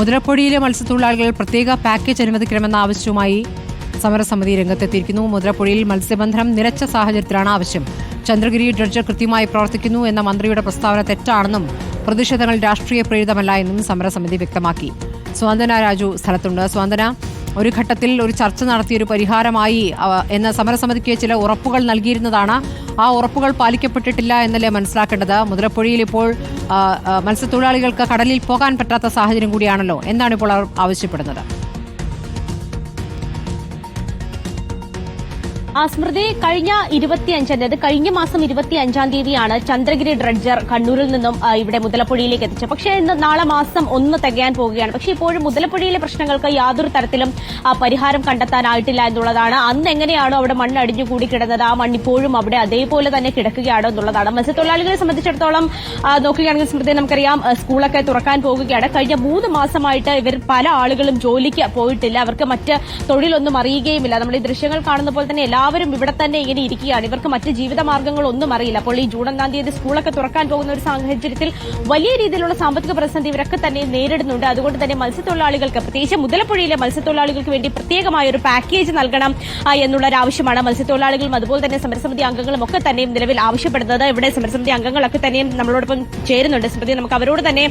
മുതലപ്പൊടിയിലെ മത്സ്യത്തൊഴിലാളികൾ പ്രത്യേക പാക്കേജ് അനുവദിക്കണമെന്ന ആവശ്യവുമായി സമരസമിതി രംഗത്തെത്തിയിരിക്കുന്നു. മുതലപ്പൊടിയിൽ മത്സ്യബന്ധനം നിരച്ച സാഹചര്യത്തിലാണ് ആവശ്യം. ചന്ദ്രഗിരി ഡ്രഡ്ജർ കൃത്യമായി പ്രവർത്തിക്കുന്നു എന്ന മന്ത്രിയുടെ പ്രസ്താവന തെറ്റാണെന്നും പ്രതിഷേധങ്ങൾ രാഷ്ട്രീയ പ്രേരിതമല്ല എന്നും സമരസമിതി വ്യക്തമാക്കി. സ്വാന്തന രാജു സ്ഥലത്തുണ്ട്. സ്വാന്തന ഒരു ഘട്ടത്തിൽ ഒരു ചർച്ച നടത്തിയ ഒരു പരിഹാരമായി എന്ന സമരസമിതിക്ക് ചില ഉറപ്പുകൾ നൽകിയിരുന്നതാണ്. ആ ഉറപ്പുകൾ പാലിക്കപ്പെട്ടിട്ടില്ല എന്നല്ലേ മനസ്സിലാക്കേണ്ടത്? മുതലപ്പുഴയിൽ ഇപ്പോൾ മത്സ്യത്തൊഴിലാളികൾക്ക് കടലിൽ പോകാൻ പറ്റാത്ത സാഹചര്യം കൂടിയാണല്ലോ. എന്താണ് ഇപ്പോൾ ആവശ്യപ്പെടുന്നത്? ആ സ്മൃതി കഴിഞ്ഞ ഇരുപത്തിയഞ്ചാം തീയതി കഴിഞ്ഞ മാസം ഇരുപത്തി അഞ്ചാം തീയതിയാണ് ചന്ദ്രഗിരി ഡ്രഡ്ജർ കണ്ണൂരിൽ നിന്നും ഇവിടെ മുതലപ്പുഴയിലേക്ക് എത്തിച്ചത്. പക്ഷേ ഇന്ന് നാളെ മാസം ഒന്ന് തികയാൻ പോവുകയാണ്. പക്ഷേ ഇപ്പോഴും മുതലപ്പുഴയിലെ പ്രശ്നങ്ങൾക്ക് യാതൊരു തരത്തിലും പരിഹാരം കണ്ടെത്താനായിട്ടില്ല എന്നുള്ളതാണ്. അന്ന് എങ്ങനെയാണോ അവിടെ മണ്ണ് അടിഞ്ഞു കൂടി കിടന്നത് ആ മണ്ണ് ഇപ്പോഴും അവിടെ അതേപോലെ തന്നെ കിടക്കുകയാണോ എന്നുള്ളതാണ്. മത്സ്യത്തൊഴിലാളികളെ സംബന്ധിച്ചിടത്തോളം നോക്കുകയാണെങ്കിൽ സ്മൃതി നമുക്കറിയാം സ്കൂളൊക്കെ തുറക്കാൻ പോകുകയാണ് കഴിഞ്ഞ മൂന്ന് മാസമായിട്ട് ഇവർ പല ആളുകളും ജോലിക്ക് പോയിട്ടില്ല. അവർക്ക് മറ്റ് തൊഴിലൊന്നും അറിയുകയുമില്ല. നമ്മൾ ഈ ദൃശ്യങ്ങൾ കാണുന്ന പോലെ തന്നെ എല്ലാവരും ഇവിടെ തന്നെ ഇങ്ങനെ ഇരിക്കുകയാണ്. ഇവർക്ക് മറ്റ് ജീവിത ഒന്നും അറിയില്ല. അപ്പോൾ ഈ ജൂൺ ഒന്നാം തീയതി സ്കൂളൊക്കെ തുറക്കാൻ പോകുന്ന ഒരു സാഹചര്യത്തിൽ വലിയ രീതിയിലുള്ള സാമ്പത്തിക പ്രതിസന്ധി ഇവരൊക്കെ തന്നെ നേരിടുന്നുണ്ട്. അതുകൊണ്ട് തന്നെ മത്സ്യത്തൊഴിലാളികൾക്ക് പ്രത്യേകിച്ച് മുതലപ്പുഴയിലെ മത്സ്യത്തൊഴിലാളികൾക്ക് വേണ്ടി പ്രത്യേകമായ ഒരു പാക്കേജ് നൽകണം എന്നുള്ള ആവശ്യമാണ്. മത്സ്യത്തൊഴിലാളികളും അതുപോലെ തന്നെ സമരസമിതി അംഗങ്ങളും ഒക്കെ തന്നെയും നിലവിൽ ആവശ്യപ്പെടുന്നത്. ഇവിടെ സമരസമിതി അംഗങ്ങളൊക്കെ തന്നെയും നമ്മളോടൊപ്പം ചേരുന്നുണ്ട്. സ്മൃതി നമുക്ക് അവരോട് തന്നെ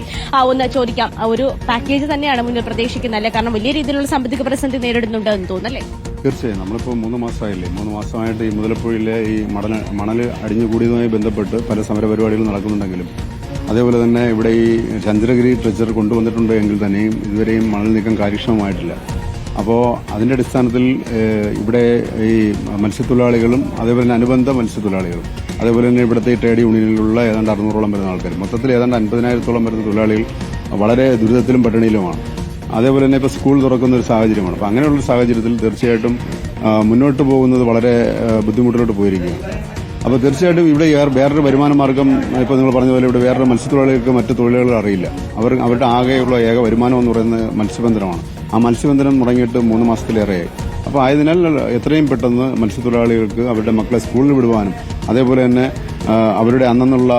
ഒന്ന് ചോദിക്കാം. ഒരു പാക്കേജ് തന്നെയാണ് മുന്നിൽ പ്രതീക്ഷിക്കുന്നത് അല്ലേ? കാരണം വലിയ രീതിയിലുള്ള സാമ്പത്തിക പ്രതിസന്ധി നേരിടുന്നുണ്ട് എന്ന് തോന്നുന്നല്ലേ തീർച്ചയായും. നമ്മളിപ്പോൾ മൂന്ന് മാസമായില്ലേ മൂന്ന് മാസമായിട്ട് ഈ മുതലപ്പുഴയിലെ ഈ മണൽ മണൽ അടിഞ്ഞുകൂടിയതുമായി ബന്ധപ്പെട്ട് പല സമരപരിപാടികൾ നടക്കുന്നുണ്ടെങ്കിലും അതേപോലെ തന്നെ ഇവിടെ ഈ ചന്ദ്രഗിരി ട്രെച്ചർ കൊണ്ടുവന്നിട്ടുണ്ട് എങ്കിൽ തന്നെയും ഇതുവരെയും മണൽ നീക്കം കാര്യക്ഷമമായിട്ടില്ല. അപ്പോൾ അതിന്റെ അടിസ്ഥാനത്തിൽ ഇവിടെ ഈ മത്സ്യത്തൊഴിലാളികളും അതേപോലെ തന്നെ അനുബന്ധ മത്സ്യത്തൊഴിലാളികളും അതേപോലെ തന്നെ ഇവിടുത്തെ ട്രേഡ് യൂണിയനിലുള്ള ഏതാണ്ട് അറുന്നൂറോളം വരുന്ന ആൾക്കാർ മൊത്തത്തിൽ ഏതാണ്ട് അൻപതിനായിരത്തോളം വരുന്ന തൊഴിലാളികൾ വളരെ ദുരിതത്തിലും പട്ടിണിയിലുമാണ്. അതേപോലെ തന്നെ ഇപ്പോൾ സ്കൂൾ തുറക്കുന്ന ഒരു സാഹചര്യമാണ്. അപ്പോൾ അങ്ങനെയുള്ള സാഹചര്യത്തിൽ തീർച്ചയായിട്ടും മുന്നോട്ട് പോകുന്നത് വളരെ ബുദ്ധിമുട്ടിലോട്ട് പോയിരിക്കുകയാണ്. അപ്പോൾ തീർച്ചയായിട്ടും ഇവിടെ വേറെ- വേറൊരു വരുമാന മാർഗം ഇപ്പോൾ നിങ്ങൾ പറഞ്ഞ പോലെ ഇവിടെ വേറൊരു മത്സ്യത്തൊഴിലാളികൾക്ക് മറ്റു തൊഴിലുകൾ അറിയില്ല. അവർ അവരുടെ ആകെയുള്ള ഏക വരുമാനം എന്ന് പറയുന്നത് മത്സ്യബന്ധനമാണ്. ആ മത്സ്യബന്ധനം തുടങ്ങിയിട്ട് മൂന്ന് മാസത്തിലേറെയായി. അപ്പോൾ ആയതിനാൽ എത്രയും പെട്ടെന്ന് മത്സ്യത്തൊഴിലാളികൾക്ക് അവരുടെ മക്കളെ സ്കൂളിൽ വിടുവാനും അതേപോലെ തന്നെ അവരുടെ അന്നുള്ള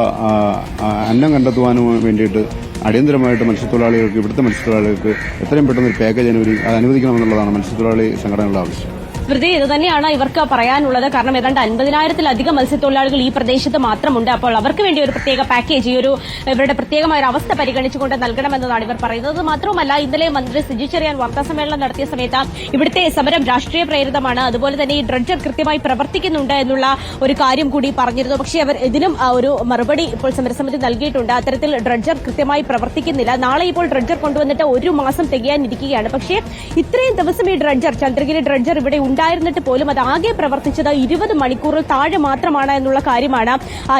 അന്നം കണ്ടെത്തുവാനും വേണ്ടിയിട്ട് അടിയന്തരമായിട്ട് മത്സ്യത്തൊഴിലാളികൾക്ക് ഇവിടുത്തെ മത്സ്യത്തൊഴിലാളികൾക്ക് എത്രയും പെട്ടെന്ന് ഒരു പാക്കേജ് അനുവദി അനുവദിക്കണമെന്നുള്ളതാണ് മത്സ്യത്തൊഴിലാളി സംഘടനകളുടെ ആവശ്യം. സ്മൃതി ഇത് തന്നെയാണ് ഇവർക്ക് പറയാനുള്ളത്. കാരണം ഏതാണ്ട് അൻപതിനായിരത്തിലധികം മത്സ്യത്തൊഴിലാളികൾ ഈ പ്രദേശത്ത് മാത്രമുണ്ട്. അപ്പോൾ അവർക്ക് വേണ്ടി ഒരു പ്രത്യേക പാക്കേജ് ഈ ഒരു ഇവരുടെ പ്രത്യേകമായ ഒരു അവസ്ഥ പരിഗണിച്ചുകൊണ്ട് നൽകണമെന്നതാണ് ഇവർ പറയുന്നത്. മാത്രമല്ല ഇന്നലെ മന്ത്രി സിജി ചെറിയാൻ വാർത്താസമ്മേളനം നടത്തിയ സമയത്ത് ഇവിടുത്തെ സമരം രാഷ്ട്രീയ പ്രേരിതമാണ്. അതുപോലെ തന്നെ ഈ ഡ്രഡ്ജർ കൃത്യമായി പ്രവർത്തിക്കുന്നുണ്ട് എന്നുള്ള ഒരു കാര്യം കൂടി പറഞ്ഞിരുന്നു. പക്ഷേ അവർ ഇതിനും ഒരു മറുപടി ഇപ്പോൾ സമരസമിതി നൽകിയിട്ടുണ്ട്. അത്തരത്തിൽ ഡ്രഡ്ജർ കൃത്യമായി പ്രവർത്തിക്കുന്നില്ല. നാളെ ഇപ്പോൾ ഡ്രഡ്ജർ കൊണ്ടുവന്നിട്ട് ഒരു മാസം തികയാനിരിക്കുകയാണ്. പക്ഷേ ഇത്രയും ദിവസം ഈ ഡ്രഡ്ജർ ചന്ദ്രഗിരി ഡ്രഡ്ജർ ഇവിടെ ഉണ്ടായിരുന്നിട്ട് പോലും അത് ആകെ പ്രവർത്തിച്ചത് ഇരുപത് മണിക്കൂറിൽ താഴെ മാത്രമാണ് എന്നുള്ള കാര്യമാണ്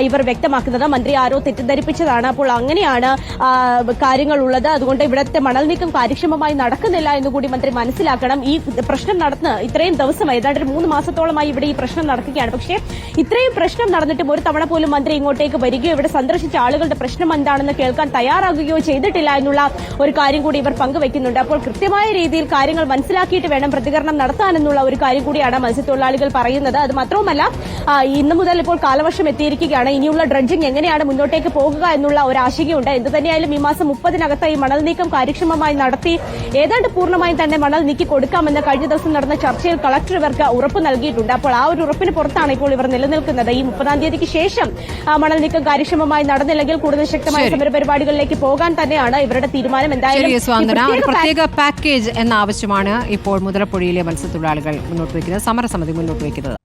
ഇവർ വ്യക്തമാക്കുന്നത്. മന്ത്രി ആരോ തെറ്റിദ്ധരിപ്പിച്ചതാണ്. അപ്പോൾ അങ്ങനെയാണ് കാര്യങ്ങൾ ഉള്ളത് അതുകൊണ്ട് ഇവിടുത്തെ മണൽ നീക്കം കാര്യക്ഷമമായി നടക്കുന്നില്ല എന്ന് കൂടി മന്ത്രി മനസ്സിലാക്കണം. ഈ പ്രശ്നം നടന്ന് ഇത്രയും ദിവസം ഏതാണ്ട് മൂന്ന് മാസത്തോളമായി ഇവിടെ ഈ പ്രശ്നം നടക്കുകയാണ്. പക്ഷേ ഇത്രയും പ്രശ്നം നടന്നിട്ടും ഒരു തവണ പോലും മന്ത്രി ഇങ്ങോട്ടേക്ക് വരികയോ ഇവിടെ സന്ദർശിച്ച ആളുകളുടെ പ്രശ്നം എന്താണെന്ന് കേൾക്കാൻ തയ്യാറാകുകയോ ചെയ്തിട്ടില്ല എന്നുള്ള ഒരു കാര്യം കൂടി ഇവർ പങ്കുവയ്ക്കുന്നുണ്ട് അപ്പോൾ കൃത്യമായ രീതിയിൽ കാര്യങ്ങൾ മനസ്സിലാക്കിയിട്ട് വേണം പ്രതികരണം നടത്താനെന്നുള്ള ഒരു കൂടിയാണ് മത്സ്യത്തൊഴിലാളികൾ പറയുന്നത്. അത് മാത്രവുമല്ല ഇന്നു മുതൽ ഇപ്പോൾ കാലവർഷം എത്തിയിരിക്കുകയാണ്. ഇനിയുള്ള ഡ്രഡ്ജിംഗ് എങ്ങനെയാണ് മുന്നോട്ടേക്ക് പോകുക എന്നുള്ള ഒരു ആശങ്കയുണ്ട്. എന്ത് തന്നെയായാലും ഈ മാസം മുപ്പതിനകത്ത് ഈ മണൽ നീക്കം കാര്യക്ഷമമായി നടത്തി ഏതാണ്ട് പൂർണമായും തന്നെ മണൽ നീക്കി കൊടുക്കാമെന്ന് കഴിഞ്ഞ ദിവസം നടന്ന ചർച്ചയിൽ കളക്ടർ ഇവർക്ക് ഉറപ്പ് നൽകിയിട്ടുണ്ട്. അപ്പോൾ ആ ഒരു ഉറപ്പിന് പുറത്താണ് ഇപ്പോൾ ഇവർ നിലനിൽക്കുന്നത്. ഈ മുപ്പതാം തീയതിക്ക് ശേഷം മണൽ നീക്കം കാര്യക്ഷമമായി നടന്നില്ലെങ്കിൽ കൂടുതൽ ശക്തമായ. സമരപരിപാടികളിലേക്ക് പോകാൻ തന്നെയാണ് ഇവരുടെ തീരുമാനം. എന്തായാലും പ്രത്യേക പ്രത്യേക പാക്കേജ് എന്ന ആവശ്യമാണ് ഇപ്പോൾ മുതലപ്പുഴയിലെ മത്സ്യത്തൊഴിലാളികൾ. മുന്നോട്ട് വയ്ക്കുന്നത് സമരസമിതി മുന്നോട്ട് വയ്ക്കുന്നത്.